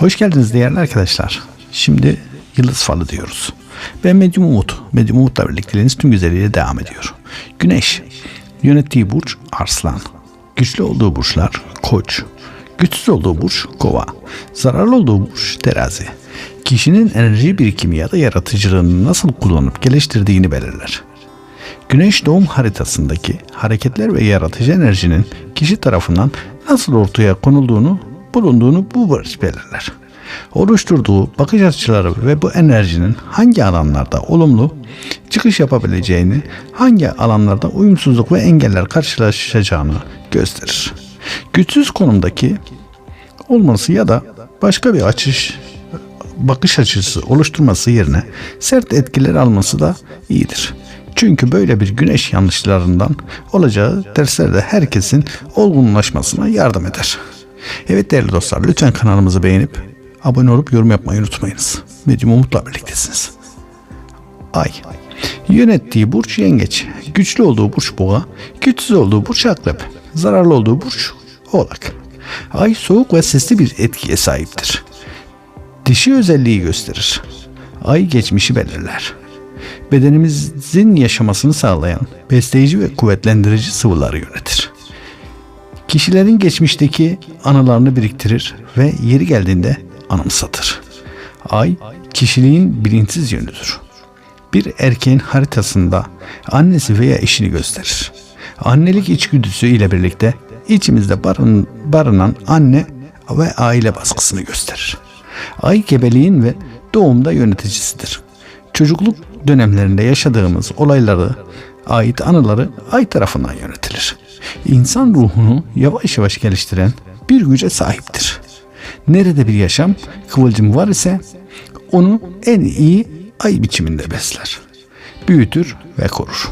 Hoş geldiniz değerli arkadaşlar. Şimdi Yıldız Falı diyoruz. Ben Medyum Umut. Medyum Umut'la birlikteliğiniz tüm güzelliğiyle devam ediyor. Güneş. Yönettiği burç Arslan. Güçlü olduğu burçlar Koç. Güçsüz olduğu burç Kova. Zararlı olduğu burç Terazi. Kişinin enerji birikimi ya da yaratıcılığını nasıl kullanıp geliştirdiğini belirler. Güneş doğum haritasındaki hareketler ve yaratıcı enerjinin kişi tarafından nasıl ortaya konulduğunu, bulunduğunu bu burç belirler. Oluşturduğu bakış açıları ve bu enerjinin hangi alanlarda olumlu çıkış yapabileceğini, hangi alanlarda uyumsuzluk ve engeller karşılaşacağını gösterir. Güçsüz konumdaki olması ya da başka bir açış bakış açısı oluşturması yerine sert etkiler alması da iyidir. Çünkü böyle bir güneş yanlışlarından olacağı derslerde herkesin olgunlaşmasına yardım eder. Evet değerli dostlar lütfen kanalımızı beğenip abone olup yorum yapmayı unutmayınız. Medyum Umut'la birliktesiniz. Ay. Yönettiği burç yengeç. Güçlü olduğu burç boğa. Güçsüz olduğu burç akrep. Zararlı olduğu burç oğlak. Ay soğuk ve sesli bir etkiye sahiptir. Dişi özelliği gösterir. Ay geçmişi belirler. Bedenimizin yaşamasını sağlayan besleyici ve kuvvetlendirici sıvıları yönetir. Kişilerin geçmişteki anılarını biriktirir ve yeri geldiğinde anımsatır. Ay, kişiliğin bilinçsiz yönüdür. Bir erkeğin haritasında annesi veya eşini gösterir. Annelik içgüdüsü ile birlikte içimizde barın, barınan anne ve aile baskısını gösterir. Ay gebeliğin ve doğumda yöneticisidir. Çocukluk dönemlerinde yaşadığımız olayları ait anıları ay tarafından yönetilir. İnsan ruhunu yavaş yavaş geliştiren bir güce sahiptir. Nerede bir yaşam kıvılcımı var ise onu en iyi ay biçiminde besler. Büyütür ve korur.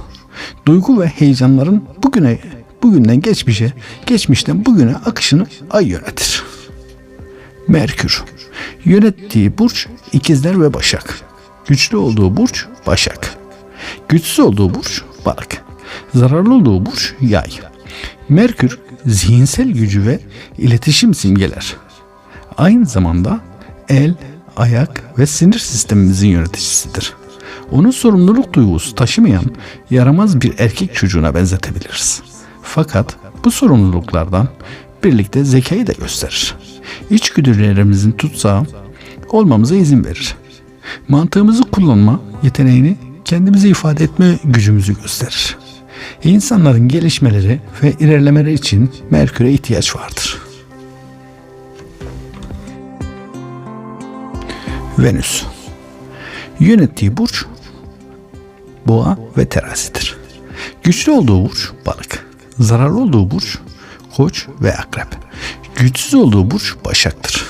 Duygu ve heyecanların bugüne bugünden geçmişe, geçmişten bugüne akışını ay yönetir. Merkür. Yönettiği burç ikizler ve başak. Güçlü olduğu burç başak. Güçsüz olduğu burç balık. Zararlı olduğu burç yay. Merkür zihinsel gücü ve iletişim simgeler. Aynı zamanda el, ayak ve sinir sistemimizin yöneticisidir. Onu sorumluluk duygusu taşımayan yaramaz bir erkek çocuğuna benzetebiliriz. Fakat bu sorumluluklardan birlikte zekayı da gösterir. İçgüdülerimizin tutsağı olmamıza izin verir. Mantığımızı kullanma yeteneğini kendimizi ifade etme gücümüzü gösterir. İnsanların gelişmeleri ve ilerlemeleri için Merkür'e ihtiyaç vardır. Venüs Yönettiği burç boğa ve terazidir. Güçlü olduğu burç balık. Zararlı olduğu burç koç ve akrep. Güçsüz olduğu burç başaktır.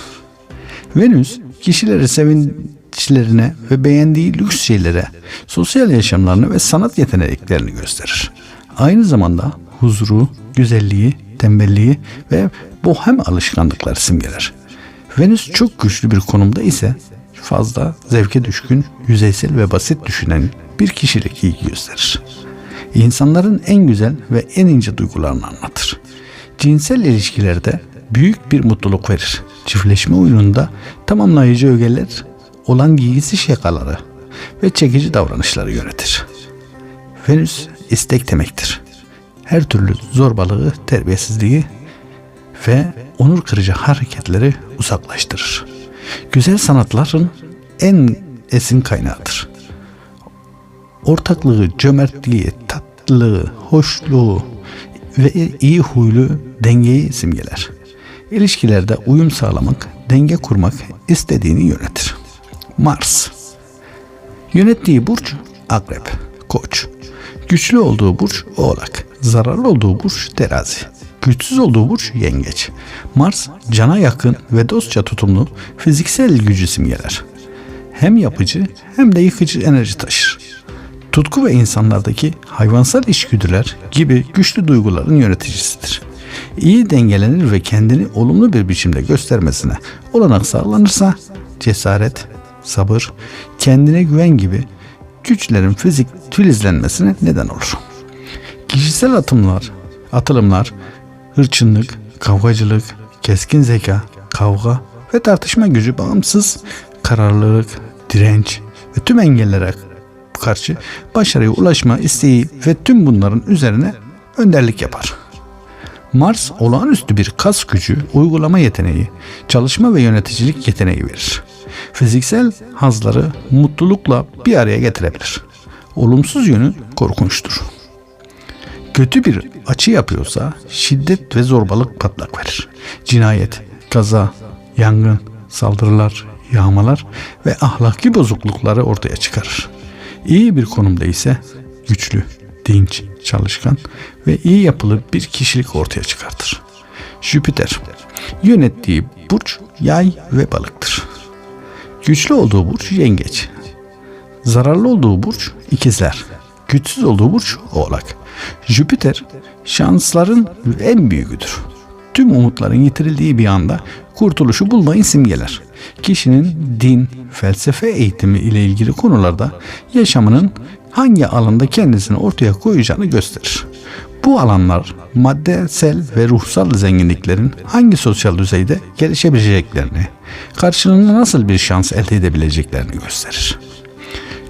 Venüs kişileri sevinçlerine ve beğendiği lüks şeylere, sosyal yaşamlarını ve sanat yeteneklerini gösterir. Aynı zamanda huzuru, güzelliği, tembelliği ve bohem alışkanlıkları simgeler. Venüs çok güçlü bir konumda ise fazla zevke düşkün, yüzeysel ve basit düşünen bir kişilik ilgi gösterir. İnsanların en güzel ve en ince duygularını anlatır. Cinsel ilişkilerde büyük bir mutluluk verir. Çiftleşme oyununda tamamlayıcı ögeler olan giysisi şakaları ve çekici davranışları yönetir. Venüs istek demektir. Her türlü zorbalığı, terbiyesizliği ve onur kırıcı hareketleri uzaklaştırır. Güzel sanatların en esin kaynağıdır. Ortaklığı, cömertliği, tatlılığı, hoşluğu ve iyi huylu dengeyi simgeler. İlişkilerde uyum sağlamak, denge kurmak istediğini yönetir. Mars Yönettiği burç Akrep, Koç. Güçlü olduğu burç Oğlak. Zararlı olduğu burç Terazi. Güçsüz olduğu burç Yengeç. Mars cana yakın ve dostça tutumlu fiziksel gücü simgeler. Hem yapıcı hem de yıkıcı enerji taşır. Tutku ve insanlardaki hayvansal içgüdüler gibi güçlü duyguların yöneticisidir. İyi dengelenir ve kendini olumlu bir biçimde göstermesine olanak sağlanırsa cesaret, sabır, kendine güven gibi güçlerin fizik filizlenmesine neden olur. Kişisel atımlar, atılımlar, hırçınlık, kavgacılık, keskin zeka, kavga ve tartışma gücü bağımsız kararlılık, direnç ve tüm engellere karşı başarıya ulaşma isteği ve tüm bunların üzerine önderlik yapar. Mars olağanüstü bir kas gücü, uygulama yeteneği, çalışma ve yöneticilik yeteneği verir. Fiziksel hazları mutlulukla bir araya getirebilir. Olumsuz yönü korkunçtur. Kötü bir açı yapıyorsa şiddet ve zorbalık patlak verir. Cinayet, kaza, yangın, saldırılar, yağmalar ve ahlaki bozuklukları ortaya çıkarır. İyi bir konumda ise güçlü, dinç, çalışkan ve iyi yapılı bir kişilik ortaya çıkartır. Jüpiter yönettiği burç yay ve balıktır. Güçlü olduğu burç yengeç. Zararlı olduğu burç ikizler. Güçsüz olduğu burç oğlak. Jüpiter şansların en büyüğüdür. Tüm umutların yitirildiği bir anda kurtuluşu bulmayı simgeler. Kişinin din, felsefe eğitimi ile ilgili konularda yaşamının hangi alanda kendisini ortaya koyacağını gösterir. Bu alanlar maddesel ve ruhsal zenginliklerin hangi sosyal düzeyde gelişebileceklerini, karşılığında nasıl bir şans elde edebileceklerini gösterir.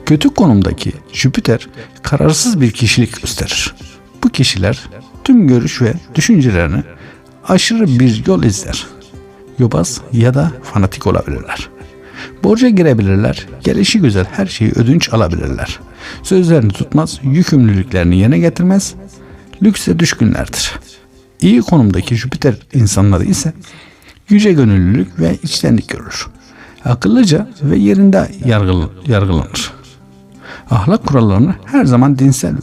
Kötü konumdaki Jüpiter kararsız bir kişilik gösterir. Bu kişiler tüm görüş ve düşüncelerini aşırı bir yol izler. Yobaz ya da fanatik olabilirler. Borca girebilirler, gelişi güzel her şeyi ödünç alabilirler. Sözlerini tutmaz, yükümlülüklerini yerine getirmez, lükse düşkünlerdir. İyi konumdaki Jüpiter insanları ise yüce gönüllülük ve içtenlik görür. Akıllıca ve yerinde yargıl, yargılanır. Ahlak kurallarını her zaman dinsel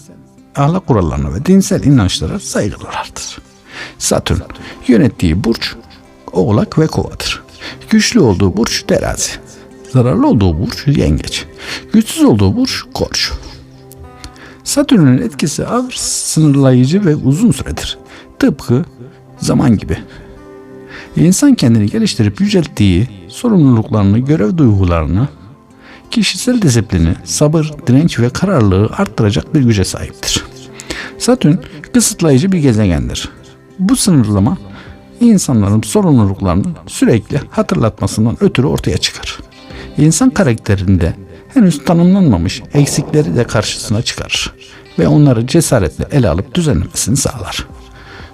ahlak kurallarına ve dinsel inançlara saygılılardır. Satürn yönettiği burç Oğlak ve Kova'dır. Güçlü olduğu burç Terazi. Zararlı olduğu burç Yengeç. Güçsüz olduğu burç Koç. Satürn'ün etkisi ağır, sınırlayıcı ve uzun süredir. Tıpkı zaman gibi. İnsan kendini geliştirip yücelttiği sorumluluklarını, görev duygularını, kişisel disiplini, sabır, direnç ve kararlılığı arttıracak bir güce sahiptir. Satürn kısıtlayıcı bir gezegendir. Bu sınırlama insanların sorumluluklarını sürekli hatırlatmasından ötürü ortaya çıkar. İnsan karakterinde henüz tanımlanmamış eksikleri de karşısına çıkarır ve onları cesaretle ele alıp düzenlemesini sağlar.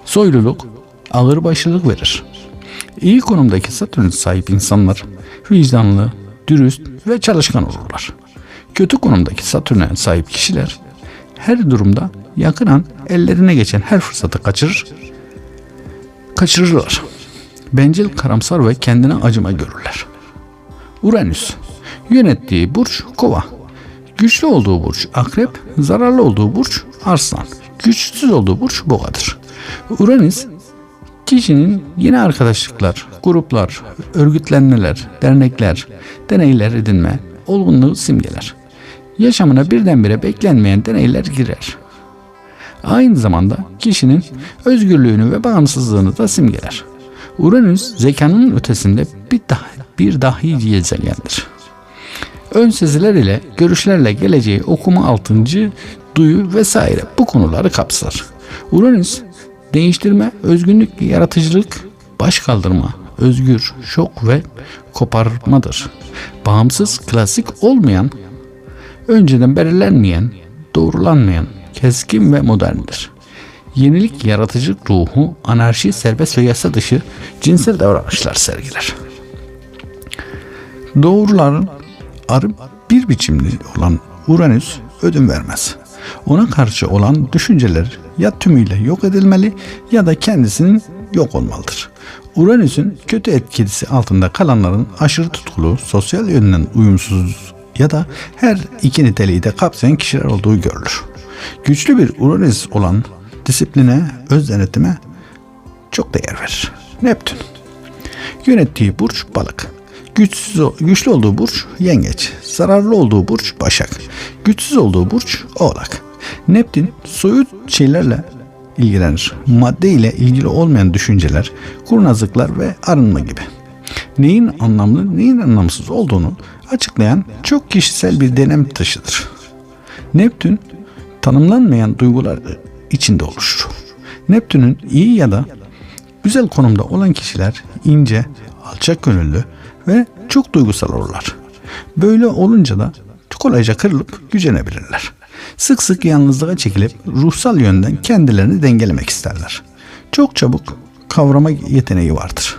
Soyluluk ağırbaşlılık verir. İyi konumdaki Satürn sahip insanlar vicdanlı, dürüst ve çalışkan olurlar. Kötü konumdaki Satürn'e sahip kişiler her durumda yakınan ellerine geçen her fırsatı kaçırır, kaçırırlar. Bencil, karamsar ve kendine acıma görürler. Uranüs yönettiği burç Kova. Güçlü olduğu burç Akrep, zararlı olduğu burç Arslan. Güçsüz olduğu burç Boğadır. Uranüs kişinin yeni arkadaşlıklar, gruplar, örgütlenmeler, dernekler, deneyler edinme, olgunluğu simgeler. Yaşamına birdenbire beklenmeyen deneyler girer. Aynı zamanda kişinin özgürlüğünü ve bağımsızlığını da simgeler. Uranüs zekanın ötesinde bir, dah bir dahi gezegendir. Ön seziler ile görüşlerle geleceği okuma altıncı, duyu vesaire bu konuları kapsar. Uranüs değiştirme, özgünlük, yaratıcılık, baş kaldırma, özgür, şok ve koparmadır. Bağımsız, klasik olmayan, önceden belirlenmeyen, doğrulanmayan, keskin ve moderndir. Yenilik, yaratıcılık ruhu, anarşi, serbest ve yasa dışı cinsel davranışlar sergiler. Doğruların arı bir biçimli olan Uranüs ödün vermez. Ona karşı olan düşünceler ya tümüyle yok edilmeli ya da kendisinin yok olmalıdır. Uranüs'ün kötü etkisi altında kalanların aşırı tutkulu, sosyal yönden uyumsuz ya da her iki niteliği de kapsayan kişiler olduğu görülür. Güçlü bir Uranüs olan disipline, öz denetime çok değer verir. Neptün Yönettiği burç balık. Güçsüz, güçlü olduğu burç yengeç. Zararlı olduğu burç başak. Güçsüz olduğu burç oğlak. Neptün soyut şeylerle ilgilenir. Madde ile ilgili olmayan düşünceler, kurnazlıklar ve arınma gibi. Neyin anlamlı, neyin anlamsız olduğunu açıklayan çok kişisel bir denem taşıdır. Neptün tanımlanmayan duygular içinde oluşur. Neptün'ün iyi ya da güzel konumda olan kişiler ince, alçak gönüllü ve çok duygusal olurlar. Böyle olunca da kolayca kırılıp gücenebilirler. Sık sık yalnızlığa çekilip ruhsal yönden kendilerini dengelemek isterler. Çok çabuk kavrama yeteneği vardır.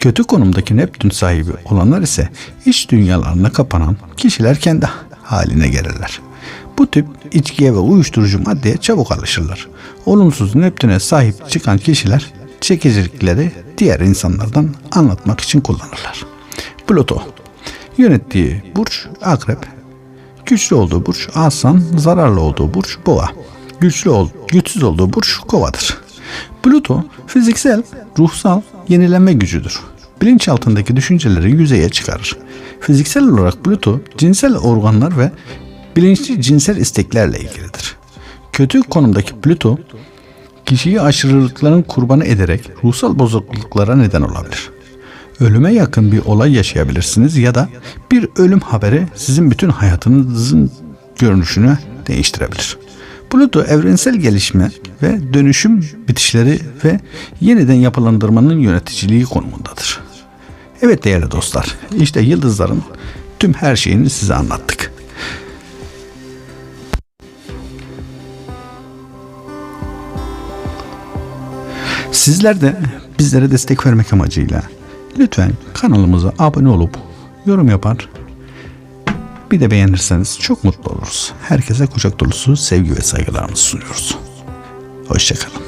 Kötü konumdaki Neptün sahibi olanlar ise iç dünyalarına kapanan kişiler kendi haline gelirler. Bu tip içkiye ve uyuşturucu maddeye çabuk alışırlar. Olumsuz Neptün'e sahip çıkan kişiler çekicilikleri diğer insanlardan anlatmak için kullanırlar. Plüto Yönettiği burç akrep, güçlü olduğu burç aslan, zararlı olduğu burç boğa. Güçlü ol, güçsüz olduğu burç kovadır. Plüto fiziksel, ruhsal yenilenme gücüdür. Bilinç altındaki düşünceleri yüzeye çıkarır. Fiziksel olarak Plüto cinsel organlar ve bilinçli cinsel isteklerle ilgilidir. Kötü konumdaki Plüto kişiyi aşırılıkların kurbanı ederek ruhsal bozukluklara neden olabilir. Ölüme yakın bir olay yaşayabilirsiniz ya da bir ölüm haberi sizin bütün hayatınızın görünüşünü değiştirebilir. Pluto evrensel gelişme ve dönüşüm bitişleri ve yeniden yapılandırmanın yöneticiliği konumundadır. Evet değerli dostlar, işte yıldızların tüm her şeyini size anlattık. Sizler de bizlere destek vermek amacıyla lütfen kanalımıza abone olup yorum yapar. Bir de beğenirseniz çok mutlu oluruz. Herkese kucak dolusu sevgi ve saygılarımızı sunuyoruz. Hoşçakalın.